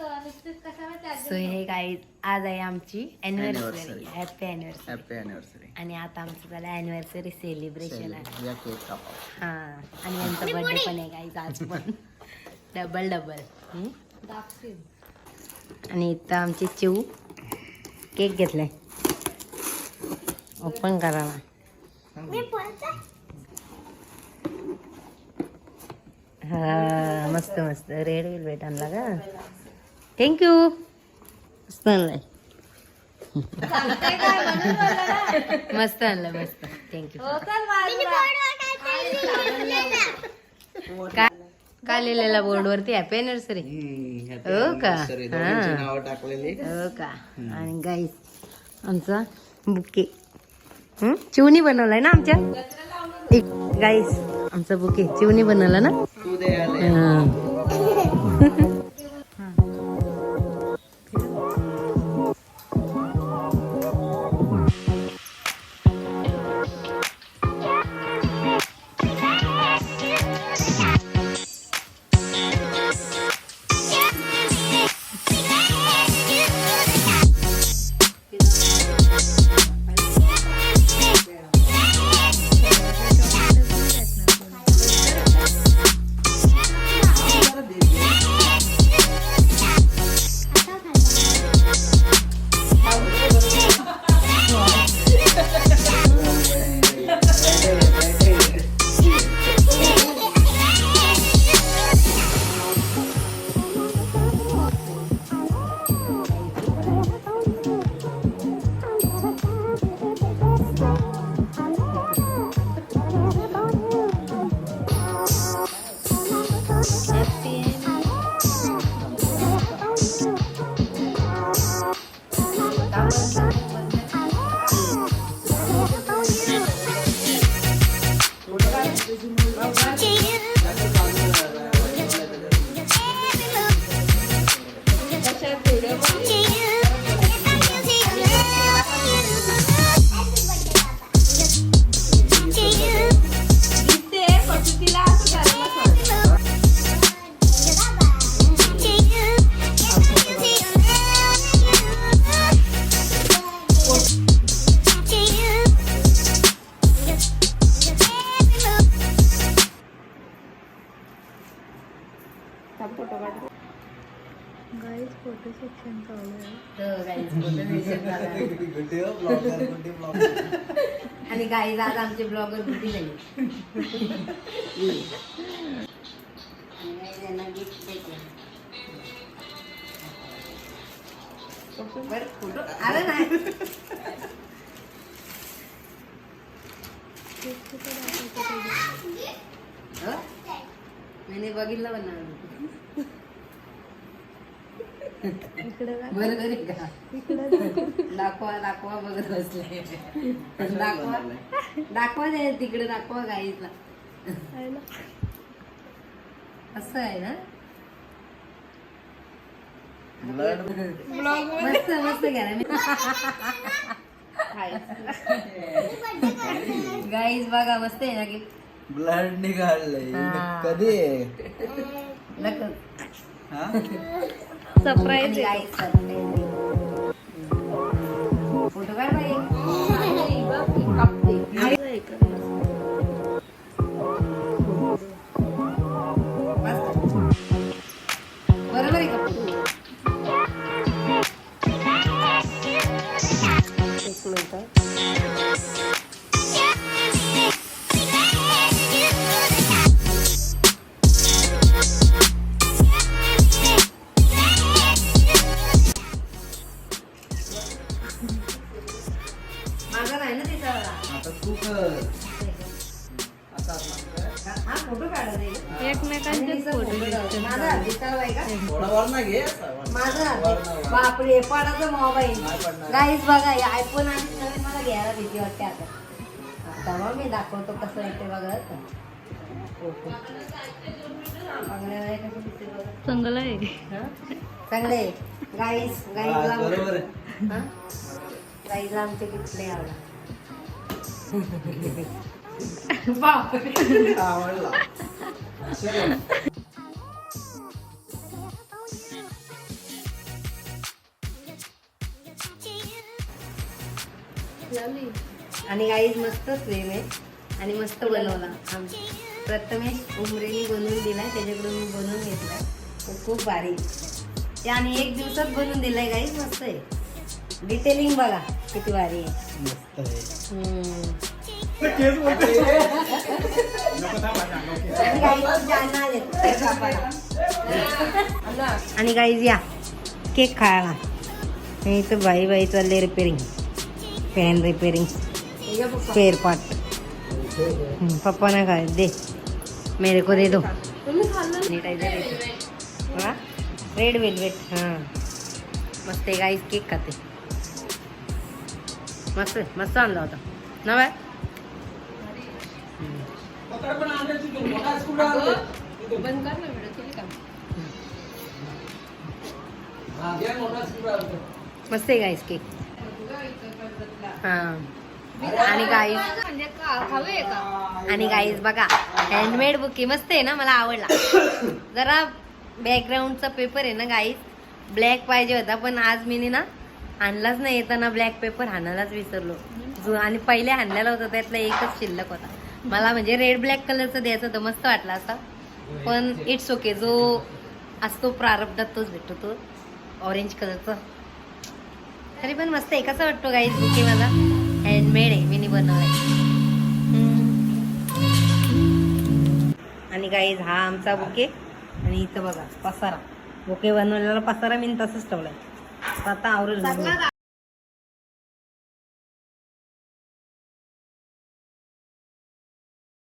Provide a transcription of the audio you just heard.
So हे काय आज आहे आमची anniversary Anniversary. Happy anniversary happy anniversary आणि आता आमचं झालं अॅनिव्हर्सरी सेलिब्रेशन आहे. या केक कापा हा आणि यांचा बर्थडे पण आहे गाईज आज. पण डबल डबल आणि इथं आमची चिऊ केक घेतलाय. ओपन करा ना. हा मस्त मस्त. रेड वेलवेट आणला का? थँक्यू मस्त आणलाय. मस्त आणलं मस्त. थँक्यू का का लिहिलेला बोर्डवरती? हॅपी अॅनिव्हर्सरी हो का? हा. हो का? आणि गाईस आमचा बुके? चिवणी बनवलाय ना आमच्या? गाईस आमचा बुके. चिवणी बनवला ना? तर guys, photo session झालं. आणि काही आज आमचे ब्लॉगर देते. बरं, photo आलं नाही हो? मैंने बघितलं पण नाही. का? दाखवा दाखवा बघत बसले. दाखवा. दाखवा दे तिकडे दाखवा गाईला. असं आहे ना? मस्त मस्त घ्या ना. गाईज बघा मस्त आहे ना की ब्लड निघाललंय हा. कधी हा? सरप्राईज माझा दिसावा आहे का. माझा. बापरे पडाचा मोबाईल. गाईज बघा हे आयफोन आणि नवीन मला घ्यायला भीती वाटते आता. आता मग मी दाखवतो कसं येते बघत हे बघा. चांगलं आहे. हं? चांगले गाईज हा, गाईजला बरोबर आहे. हं? गाईजला आमचे किटले आवडा बापरे. आवडला. आणि गाईज मस्त फ्रेम आहे. आणि मस्त बनवला. आम- प्रथमेश उमरेनी बनवून दिलाय. त्याच्याकडून मी बनवून घेतलाय. तो खूप भारी. ते आणि एक दिवसात बनवून दिलाय गाईज मस्त आहे. डिटेलिंग बघा किती भारी आहे. मस्त आहे. हम्म. आणि गाईज या. केक खायला. आणि इथं बाई बाई चालले repairing fan repairing spare part पप्पा ना खाय दे. मेरे को दे दो. नीट आहे दे. रे. वा रेड वेलवेट हां. मस्त आहे गाईज केक खाते. मस्त मस्त आणला होता. ना बाय बंद कर ना व्हिडिओ केली का मस्त आहे गाईज केक हां आणि गाईज का का आणि गाईज बघा हँडमेड बुके मस्त आहे ना मला आवडला. जरा बॅकग्राऊंडचा पेपर आहे ना गाईज ब्लॅक पाहिजे होता पण आज मी ना आणलाच नाही येताना ब्लॅक पेपर आणायलाच विसरलो. जो आणि पहिले आणलेला होता त्यातला एकच शिल्लक होता. मला म्हणजे रेड ब्लॅक कलरचं द्यायचं होतं मस्त वाटलं असं. पण इट्स ओके जो असतो प्रारब्धात तोच भेटतो तो ऑरेंज कलरचा तरी पण मस्त आहे. कसा वाटतो गाईज बुके मला. हँडमेड आहे. मी बनवलाय. आणि गाईज हा आमचा बुके. आणि इथं बघा पसारा. बुके बनवलेला पसारा मी तसंच ठेवलाय. आता आवरून